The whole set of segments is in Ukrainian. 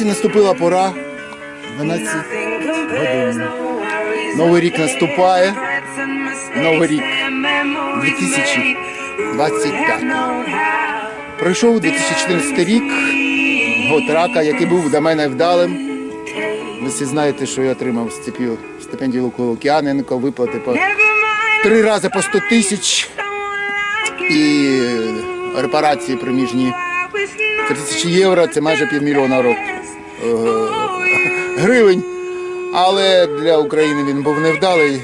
Ось і наступила пора. 12 годин. Новий рік наступає. Новий рік 2025. Пройшов 2014 рік. Год рака, який був для мене вдалим. Ви всі знаєте, що я отримав стипендію, стипендію Луку Лук'яненко, виплати по три рази по 100 тисяч і репарації приміжні 3 тисячі євро, це майже півмільйона років гривень. Але для України він був невдалий,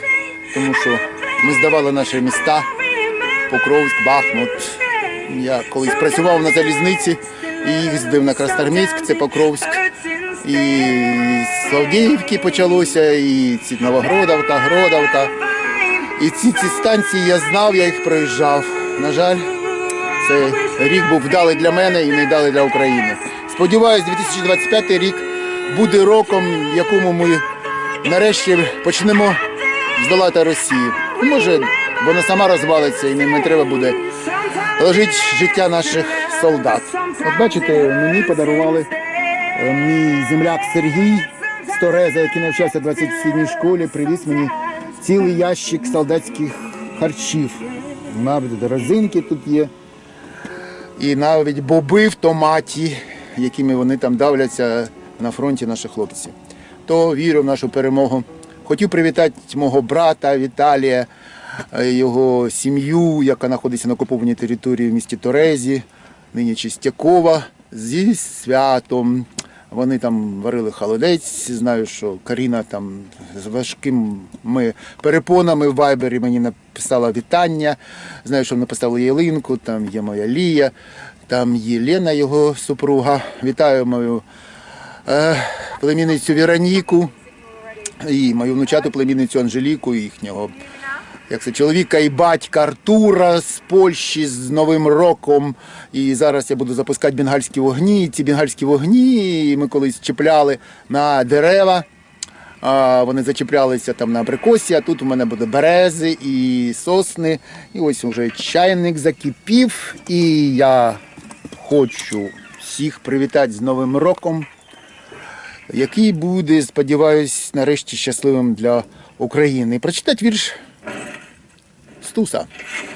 тому що ми здавали наші міста Покровськ, Бахмут. Я колись працював на залізниці і їздив на Красноармійськ, це Покровськ. І з Авдіївки почалося, і ці Новогродовка, Гродовка. І ці, ці станції я знав, я їх проїжджав. На жаль, цей рік був вдалий для мене і не вдалий для України. Сподіваюсь, 2025 рік буде роком, в якому ми нарешті почнемо здолати Росію. Може, вона сама розвалиться і не, не треба буде ложити життя наших солдат. От бачите, мені подарували е, мій земляк Сергій з Тореза, який навчався в 27-й школі, привіз мені цілий ящик солдатських харчів. Навіть розинки тут є. І навіть боби в томаті, якими вони там давляться на фронті наші хлопці. То вірю в нашу перемогу. Хотів привітати мого брата Віталія, е, його сім'ю, яка знаходиться на окупованій території в місті Торезі, нині Чистякова, зі святом. Вони там варили холодець. Знаю, що Каріна там з важкими перепонами в вайбері мені написала вітання. Знаю, що вони поставили ялинку, там є моя Лія, там є Лена, його супруга. Вітаю мою е, племінницю Вероніку і мою внучату племінницю Анжеліку, їхнього як це, чоловіка і батька Артура з Польщі з Новим роком. І зараз я буду запускати бенгальські вогні. Ці бенгальські вогні ми колись чіпляли на дерева. А, Вони зачіплялися там на абрикосі, а тут у мене буде берези і сосни. І ось вже чайник закипів. І я хочу всіх привітати з Новим роком який буде, сподіваюсь, нарешті щасливим для України. Прочитати вірш Стуса.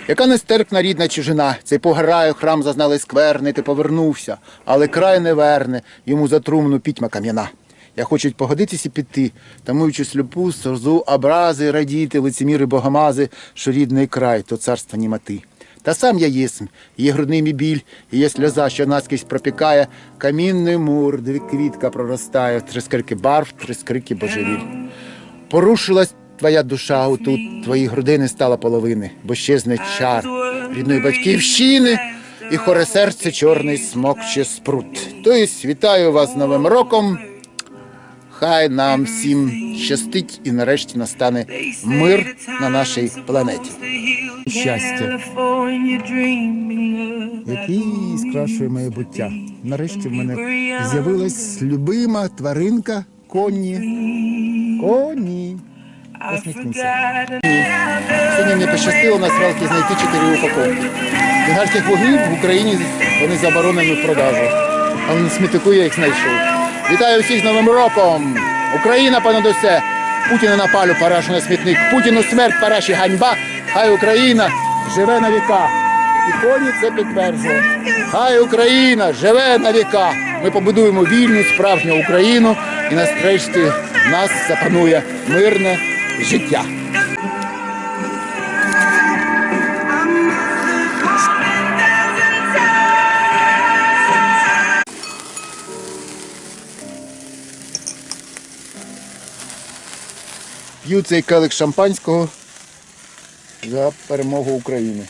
Яка нестерпна рідна чужина, цей пограю храм зазнали скверни, ти повернувся, але край не верне, йому за трумну пітьма кам'яна. Я хочу погодитися і піти, тамуючи сліпу, сорзу, образи, радіти, лицеміри богомази, що рідний край, то царство німоти. Та сам я єсмь, є грудний мій біль, і є сльоза, що наскрізь пропікає, камінний мур, де квітка проростає, три скрики барв, три скрики божевіль. Порушилась твоя душа отут, твої грудини стала половини, бо щезне чар рідної батьківщини, і хоре серце чорний смокче спрут. Тобто вітаю вас з Новим роком. Хай нам всім щастить і нарешті настане мир на нашій планеті. Щастя. який скрашує моє буття. Нарешті в мене з'явилась любима тваринка коні. Коні. Посміхнися. Сьогодні мені пощастило на свалці знайти чотири упаковки. Бенгальських вогнів в Україні вони заборонені в продажу. Але на смітнику я їх знайшов. Вітаю всіх з Новим роком! Україна понад усе! Путіна на палю парашу на смітник, Путіну смерть параші ганьба, хай Україна живе на віка. І коні це підтверджує. Хай Україна живе на віка. Ми побудуємо вільну справжню Україну і нарешті нас запанує мирне життя. П'ю цей келик шампанського за перемогу України.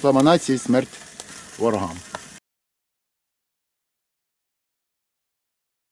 Слава нації, смерть ворогам.